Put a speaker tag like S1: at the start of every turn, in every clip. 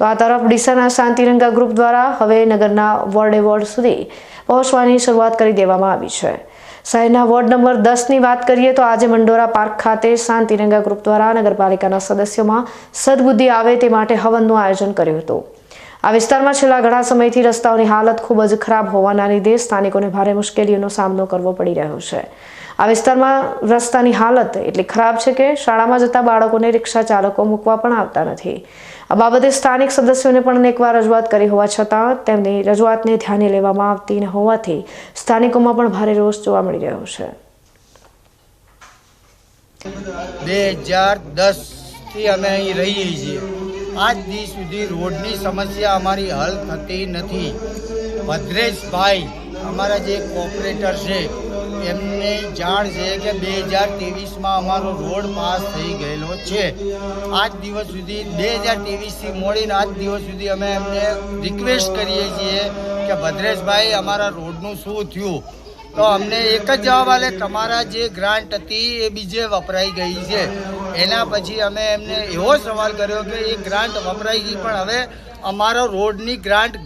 S1: તો આ તરફ ડીસાના શાંતિરંગા ગ્રુપ દ્વારા હવે નગરના વોર્ડ એવોર્ડ સુધી પહોંચવાની શરૂઆત કરી દેવામાં આવી છે. શહેરના વોર્ડ નંબર દસની વાત કરીએ તો આજે મંડોરા પાર્ક ખાતે શાંતિરંગા ગ્રુપ દ્વારા નગરપાલિકાના સદસ્યોમાં સદબુદ્ધિ આવે તે માટે હવનનું આયોજન કર્યું હતું. આ વિસ્તારમાં છેલ્લા ઘણા સમયથી રસ્તાઓની હાલત ખૂબ જ ખરાબ હોવાના લીધે સ્થાનિકોને ભારે મુશ્કેલીઓનો સામનો કરવો પડી રહ્યો છે. આ વિસ્તારમાં રસ્તાની હાલત એટલી ખરાબ છે કે શાળામાં જતા બાળકોને રિક્ષા ચાલકો મૂકવા પણ આવતા નથી. આ બાબતે સ્થાનિક સદસ્યોને પણ અનેકવાર રજૂઆત કરી હોવા છતાં તેમની રજૂઆતને ધ્યાને લેવામાં આવતી ન હોવાથી સ્થાનિકોમાં પણ ભારે રોષ જોવા મળી રહ્યો છે.
S2: બે હજાર દસથી અમે અહીં રહીએ છીએ. આજ દી સુધી રોડની સમસ્યા અમારી હલ થતી નથી. ભદ્રેશભાઈ, અમારા જે કોપરેટર છે એમને જાણ છે કે બે હજાર ત્રેવીસમાં અમારો રોડ પાસ થઈ ગયેલો છે. આજ દિવસ સુધી બે હજાર ત્રેવીસથી મોડીને આજ દિવસ સુધી અમે એમને રિક્વેસ્ટ કરીએ છીએ કે ભદ્રેશભાઈ, અમારા રોડનું શું થયું? તો અમને એક જ જવાબ આલે, તમારા જે ગ્રાન્ટ હતી એ બીજે વપરાઈ ગઈ છે. એના પછી અમે એમને એવો સવાલ કર્યો કે એ ગ્રાન્ટ વપરાઈ ગઈ, પણ હવે અમારો રોડની ગ્રાન્ટ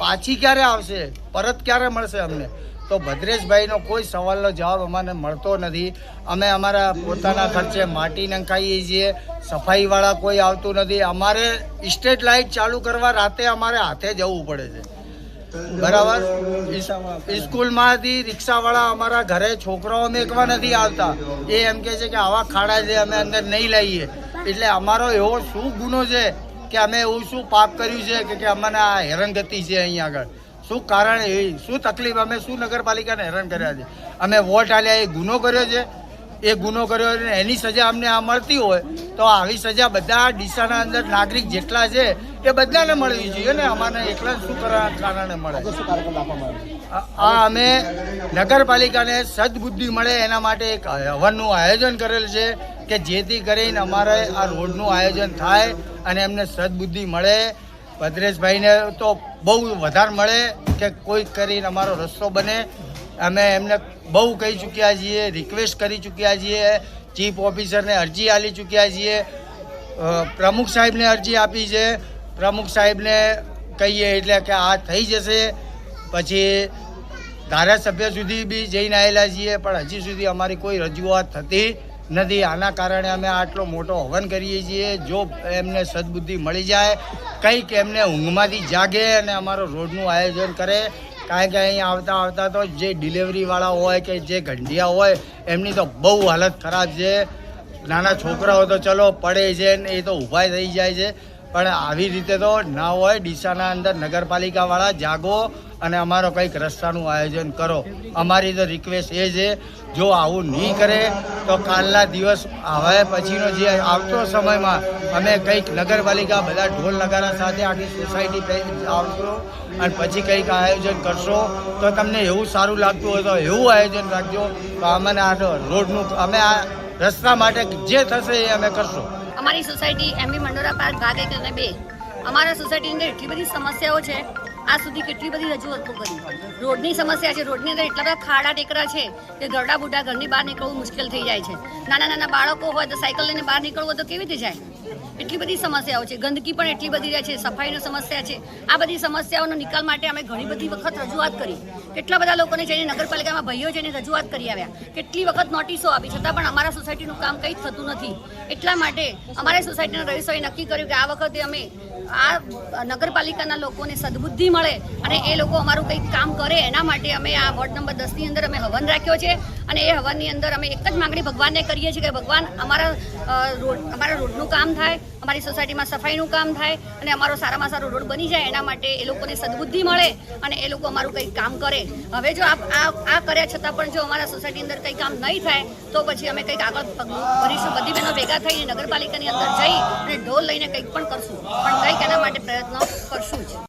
S2: પાછી ક્યારે આવશે? પરત ક્યારે મળશે અમને? તો ભદ્રેશભાઈનો કોઈ સવાલનો જવાબ અમને મળતો નથી. અમે અમારા પોતાના ખર્ચે માટી નંખાઈએ છીએ સફાઈવાળા કોઈ આવતું નથી. અમારે સ્ટ્રીટ લાઇટ ચાલુ કરવા રાતે અમારે હાથે જવું પડે છે. બરાબર? સ્કૂલમાંથી રિક્ષાવાળા અમારા ઘરે છોકરાઓ મેકવા નથી આવતા. એ એમ કહે છે કે આવા ખાડા છે અમે અંદર નહીં લઈએ. એટલે અમારો એવો શું ગુનો છે કે અમે એવું શું પાપ કર્યું છે કે કે અમને આ હેરાનગતિ છે અહીંયા આગળ? શું કારણ એ? શું તકલીફ? અમે શું નગરપાલિકાને હેરાન કર્યા છે? અમે વોટ આલ્યા એ ગુનો કર્યો છે? એ ગુનો કર્યો અને એની સજા અમને આ મળતી હોય તો આવી સજા બધા ડીસાના અંદર નાગરિક જેટલા છે એ બધાને મળવી જોઈએ ને? અમારે એકલા શું કરવા કારણે મળે? આ આ અમે નગરપાલિકાને સદબુદ્ધિ મળે એના માટે એક હવનનું આયોજન કરેલ છે કે જેથી કરીને અમારે આ રોડનું આયોજન થાય અને એમને સદબુદ્ધિ મળે ભદ્રેશભાઈને તો બહુ વધારે મળે કે કોઈ કરીને અમારો રસ્તો બને. અમે એમને બહુ કહી ચૂક્યા છીએ રિક્વેસ્ટ કરી ચૂક્યા છીએ. ચીફ ઓફિસરને અરજી આપી ચૂક્યા છીએ. પ્રમુખ સાહેબને અરજી આપી છે. પ્રમુખ સાહેબને કહીએ એટલે કે આ થઈ જશે. પછી ધારાસભ્ય સુધી બી જઈને આવેલા છીએ, પણ હજી સુધી અમારી કોઈ રજૂઆત થતી નથી આના કારણે અમે આટલો મોટો હવન કરીએ છીએ. જો એમને સદબુદ્ધિ મળી જાય, કંઈક એમને ઊંઘમાંથી જાગે અને અમારો રોડનું આયોજન કરે. કારણ કે અહીં આવતા આવતા તો જે ડિલિવરીવાળા હોય કે જે ગંઢિયા હોય, એમની તો બહુ હાલત ખરાબ છે. નાના છોકરાઓ તો ચલો પડે છે ને એ તો ઊભા થઈ જાય છે. પણ આવી રીતે તો ના હોય, ડીસાના અંદર નગરપાલિકાવાળા જાગો અને અમારો કંઈક રસ્તાનું આયોજન કરો. અમારી તો રિક્વેસ્ટ એ છે, જો આવું નહીં કરે, તો કાલના દિવસ હવે પછીનો જે આવતો સમયમાં અમે કંઈક નગરપાલિકા બધા ઢોલ નગારા સાથે આખી સોસાયટી આવશો અને પછી કંઈક આયોજન કરશો, તો તમને એવું સારું લાગતું હોય તો એવું આયોજન રાખજો. તો અમને આ રોડનું, અમે આ રસ્તા માટે જે થશે એ અમે કરશું.
S3: અમારી સોસાયટી એમબી મંડોરા પાર્ક ભાગ એક અને બે. અમારા સોસાયટીની અંદર એટલી બધી સમસ્યાઓ છે, આ સુધી કેટલી બધી રજૂઆતો કરી. રોડની સમસ્યા છે, રોડની અંદર એટલા બધા ખાડા ટેકરા છે કે ગરડા બુઢા ઘરની બહાર નીકળવું મુશ્કેલ થઈ જાય છે. નાના નાના બાળકો હોય તો સાયકલ લઈને બહાર નીકળવું તો કેવી રીતે જાય? એટલી બધી સમસ્યાઓ છે. ગંદકી પણ એટલી બધી રહે છે, સફાઈની સમસ્યા છે. આ બધી સમસ્યાઓનો નિકાલ માટે અમે ઘણી બધી વખત રજૂઆત કરી. કેટલા બધા લોકોને જઈને નગરપાલિકામાં ભાઈઓ જઈને રજૂઆત કરી આવ્યા. કેટલી વખત નોટિસો આપી, છતાં પણ અમારા સોસાયટીનું કામ કંઈ થતું નથી. એટલા માટે અમારા સોસાયટીના રહીશોએ નક્કી કર્યું કે આ વખતે અમે આ નગરપાલિકાના લોકોને સદબુદ્ધિ મળે અને એ લોકો અમારું કંઈક કામ કરે. એના માટે અમે આ વોર્ડ નંબર દસની અંદર અમે હવન રાખ્યો છે અને એ હવનની અંદર અમે એક જ માંગણી ભગવાનને કરીએ છીએ કે ભગવાન અમારા રોડ, અમારા રોડનું કામ થાય અમારી સોસાયટીમાં સફાઈનું કામ થાય અને અમારો સારામાં સારો રોડ બની જાય, એના માટે એ લોકોને સદબુદ્ધિ મળે અને એ લોકો અમારું કંઈક કામ કરે. હવે જો આ આ કર્યા છતાં પણ જો અમારા સોસાયટી અંદર કંઈ કામ નહીં થાય, તો પછી અમે કંઈક આગળ ભરીશું. બધી બહેનો ભેગા થઈને નગરપાલિકાની અંદર જઈ અને ઢોલ લઈને કંઈક પણ કરશું. પણ કંઈક એના માટે પ્રયત્ન કરશું જ.